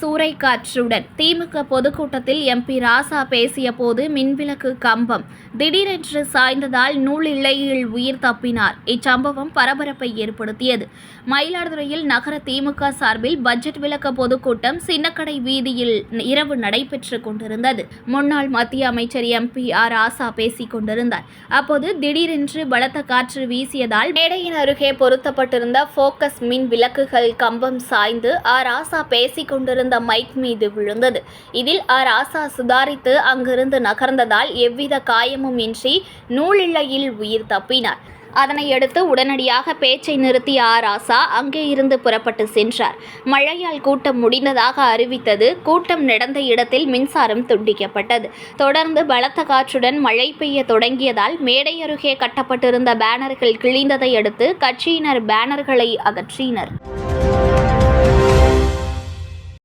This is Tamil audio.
சூறைக்காற்றுடன் திமுக பொதுக்கூட்டத்தில் எம்பி ராசா பேசிய போது மின்விளக்கு கம்பம். திடீரென்று சாய்ந்ததால் நூல் இழையில் உயிர் தப்பினார். இச்சம்பவம் பரபரப்பை ஏற்படுத்தியது. மயிலாடுதுறையில் நகர திமுக சார்பில் பட்ஜெட் விளக்க பொதுக்கூட்டம் சின்னக்கடை வீதியில் இரவு நடைபெற்று கொண்டிருந்தது. முன்னாள் மத்திய அமைச்சர் எம்பி ஆர் ராசா பேசிக் கொண்டிருந்தார். அப்போது திடீரென்று பலத்த காற்று வீசியதால் மேடையின் அருகே பொருத்தப்பட்டிருந்த போக்கஸ் மின் விளக்குகள் கம்பம் சாய்ந்து ஆர் ராசா பேசிக் கொண்டிருந்த மைக் மீது விழுந்தது. இதில் அராசா ராசா சுதாரித்து அங்கிருந்து நகர்ந்ததால் எவ்வித காயமும் இன்றி நூலிழையில் உயிர் தப்பினார். அதனையடுத்து உடனடியாக பேச்சை நிறுத்திய ஆ ராசா அங்கே இருந்து புறப்பட்டு சென்றார். மழையால் கூட்டம் முடிந்ததாக அறிவித்தது. கூட்டம் நடந்த இடத்தில் மின்சாரம் துண்டிக்கப்பட்டது. தொடர்ந்து பலத்த காற்றுடன் மழை பெய்ய தொடங்கியதால் மேடை அருகே கட்டப்பட்டிருந்த பேனர்கள் கிழிந்ததை அடுத்து கட்சியினர் பேனர்களை அகற்றினர்.